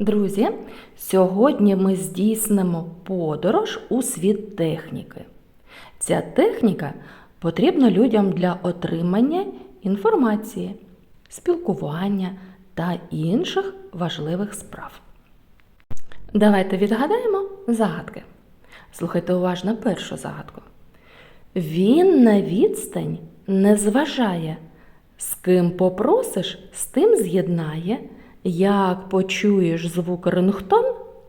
Друзі, сьогодні ми здійснимо подорож у світ техніки. Ця техніка потрібна людям для отримання інформації, спілкування та інших важливих справ. Давайте відгадаємо загадки. Слухайте уважно першу загадку. Він на відстань не зважає. З ким попросиш, з тим з'єднає. Як почуєш звук рингтон,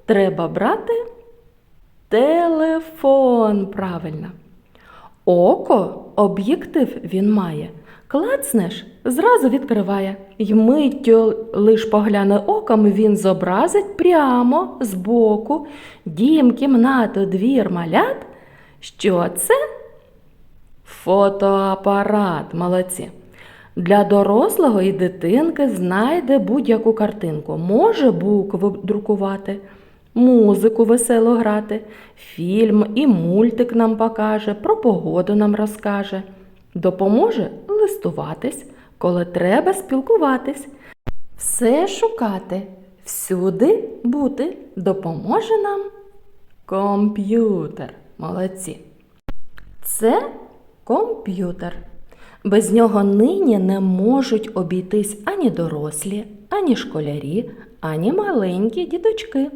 треба брати телефон. Правильно. Око об'єктив він має. Клацнеш, зразу відкриває. Й миттю лиш погляне оком, він зобразить прямо збоку дім, кімнату, двір, малят. Що це? Фотоапарат. Молодці. Для дорослого і дитинки знайде будь-яку картинку. Може букви друкувати, музику весело грати, фільм і мультик нам покаже, про погоду нам розкаже. Допоможе листуватись, коли треба спілкуватись. Все шукати, всюди бути допоможе нам комп'ютер. Молодці. Це комп'ютер. Без нього нині не можуть обійтись ані дорослі, ані школярі, ані маленькі діточки.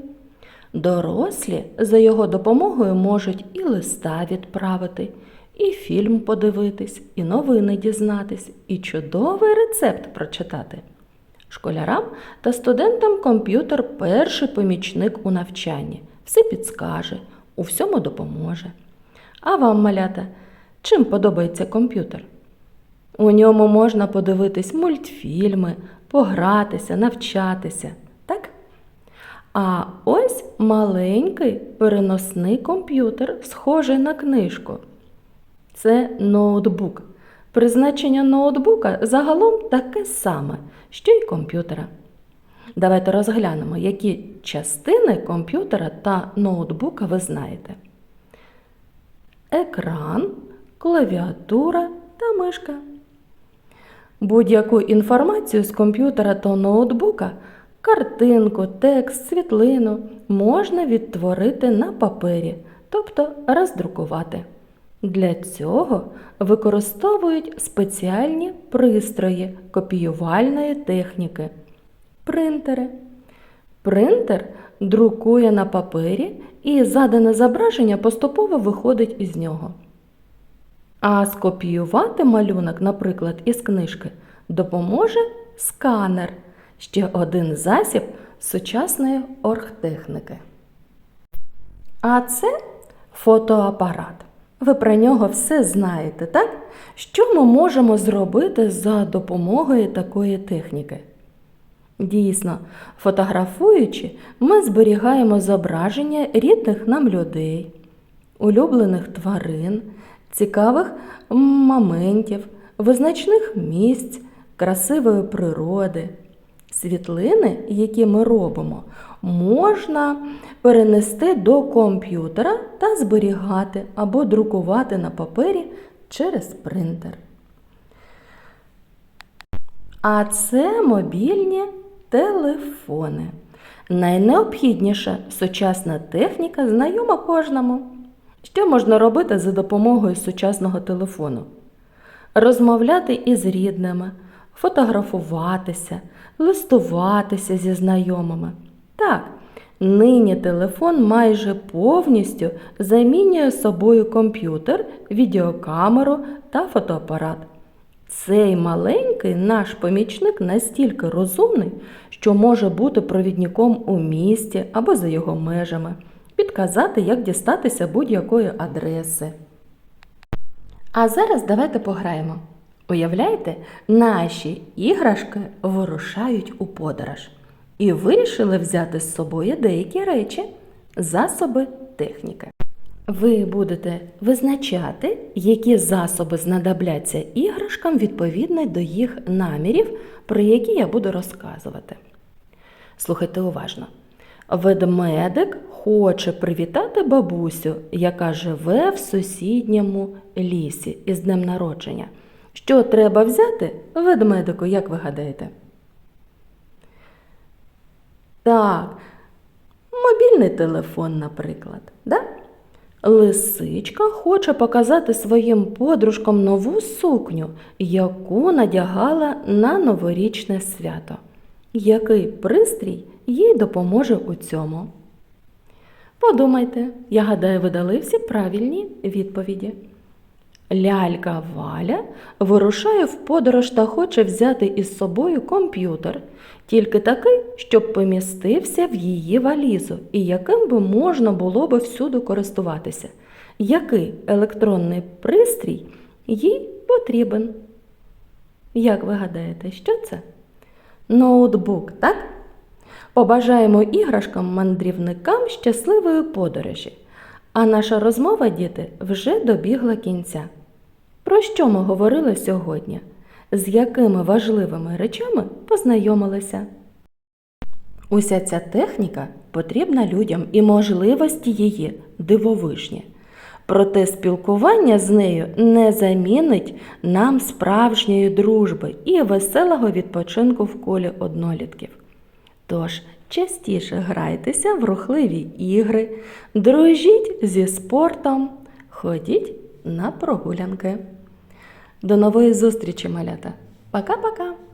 Дорослі за його допомогою можуть і листа відправити, і фільм подивитись, і новини дізнатись, і чудовий рецепт прочитати. Школярам та студентам комп'ютер перший помічник у навчанні, все підскаже, у всьому допоможе. А вам, малята, чим подобається комп'ютер? У ньому можна подивитись мультфільми, погратися, навчатися, так? А ось маленький переносний комп'ютер, схожий на книжку. Це ноутбук. Призначення ноутбука загалом таке саме, що й комп'ютера. Давайте розглянемо, які частини комп'ютера та ноутбука ви знаєте. Екран, клавіатура та мишка. Будь-яку інформацію з комп'ютера та ноутбука, картинку, текст, світлину можна відтворити на папері, тобто роздрукувати. Для цього використовують спеціальні пристрої копіювальної техніки принтери. Принтер друкує на папері і задане зображення поступово виходить із нього. А скопіювати малюнок, наприклад, із книжки, допоможе сканер ще один засіб сучасної оргтехніки. А це фотоапарат. Ви про нього все знаєте, так? Що ми можемо зробити за допомогою такої техніки? Дійсно, фотографуючи, ми зберігаємо зображення рідних нам людей, улюблених тварин, цікавих моментів, визначних місць, красивої природи. Світлини, які ми робимо, можна перенести до комп'ютера та зберігати або друкувати на папері через принтер. А це мобільні телефони. Найнеобхідніша сучасна техніка знайома кожному. Що можна робити за допомогою сучасного телефону? Розмовляти із рідними, фотографуватися, листуватися зі знайомими. Так, нині телефон майже повністю замінює собою комп'ютер, відеокамеру та фотоапарат. Цей маленький наш помічник настільки розумний, що може бути провідником у місті або за його межами, підказати, як дістатися будь-якої адреси. А зараз давайте пограємо. Уявляєте, наші іграшки вирушають у подорож і вирішили взяти з собою деякі речі, засоби техніки. Ви будете визначати, які засоби знадобляться іграшкам відповідно до їх намірів, про які я буду розказувати. Слухайте уважно. Ведмедик хоче привітати бабусю, яка живе в сусідньому лісі із днем народження. Що треба взяти ведмедику, як ви гадаєте? Так, мобільний телефон, наприклад. Да? Лисичка хоче показати своїм подружкам нову сукню, яку надягала на новорічне свято. Який пристрій їй допоможе у цьому? Подумайте, я гадаю, ви дали всі правильні відповіді. Лялька Валя вирушає в подорож та хоче взяти із собою комп'ютер, тільки такий, щоб помістився в її валізу і яким би можна було би всюди користуватися. Який електронний пристрій їй потрібен? Як ви гадаєте, що це? Ноутбук, так? Побажаємо іграшкам-мандрівникам щасливої подорожі. А наша розмова, діти, вже добігла кінця. Про що ми говорили сьогодні? З якими важливими речами познайомилися? Уся ця техніка потрібна людям і можливості її дивовижні. Проте спілкування з нею не замінить нам справжньої дружби і веселого відпочинку в колі однолітків. Тож частіше грайтеся в рухливі ігри, дружіть зі спортом, ходіть на прогулянки. До нової зустрічі, малята. Пока-пока!